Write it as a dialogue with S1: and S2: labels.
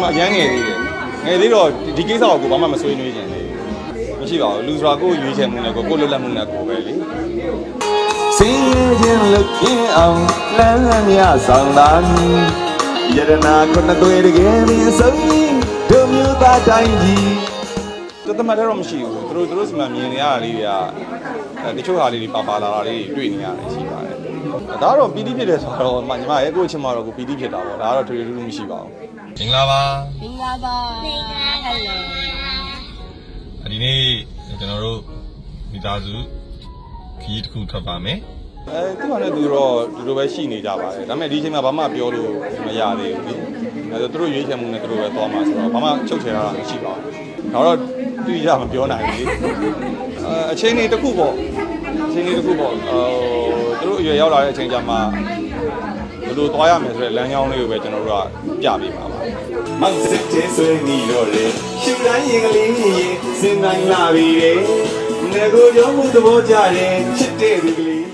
S1: အရန်ငယ်သေးတယ်ငယ်သေးတော့ဒီဒီကိစ္စကိုကိုဘာမှမဆွေးနွေးခြင်းလေမရှိပါဘူးလူဆိုတာကိုယ်ရွေးချယ်မှုနဲ့ကိုယ်ကိုယ်လွတ်လပ်မှုနဲ့ကိုယ်ပဲလေ
S2: စင်ရင်ချင်းလုတ်ပြင်းအောင်လမ်းလမ်းမြဆောင်တာယရနာခုနှစ်သွေးတကယ်မြင်ဆုံးရင်တို့မျိုးသားတိုင်းကြီး
S1: တသမတ်တော့မရှိဘူးသူတို့သူတို့စီမံမြင်နေရတာလေးတွေကအဲတချို့ဟာလေးတွေပါပါလာတာလေးတွေတွေ့နေရတယ်ရှိပါတယ်ဒါကတော့ပီတိဖြစ်တယ်ဆိုတော့မညီမရဲ့ကိုယ့်အချင်းမတော့ကိုပီတိဖြစ်တာပေါ့ဒါကတော့ထွေထွေထူးထူးမရှိပါဘူး
S3: မင်္ဂလာပါ
S4: မင်္ဂလာပါမင်္ဂလာဟယ်လို
S3: ဒီနေ့ကျွန်တော်တို့မိသားစုခရီးတစ်ခုထွက်ပါမယ်
S1: အဲသူကလည်းသူတော့ဒီလိုပဲရှိနေကြပါတယ်ဒါပေမဲ့ဒီအချိန်မှာဘာမှပြောလို့မရသေးဘူးလေအဲသူတို့ရွေးချယ်မှုနဲ့သူတို့ပဲသွားမှာဆိုတော့ဘာမှချုပ်ချယ်ရတာမရှိပါဘူးဒါတော့သူရမပြောနိုင်ဘူးလေအဲအချိန်လေးတစ်ခုပေါ့အချိန်လေးတစ်ခုပေါ့ဟိုသူတို့အရွယ်ရောက်လာတဲ့အချိန်ကျမှ ဘယ်လိုသွားရမယ်ဆိုတဲ့လမ်းကြောင်းလေးကိုပဲကျွန်တော်တို့ကပြပေးပါပါ
S2: မောင်စစ်တဲ့ဆွေးနေတော့လေရှူတိုင်းရင်ကလေးရင်စင်နိုင်လာပြီလေငါကိုကြောင့်မှုသဘောကြတယ်ချစ်တဲ့သူကလေး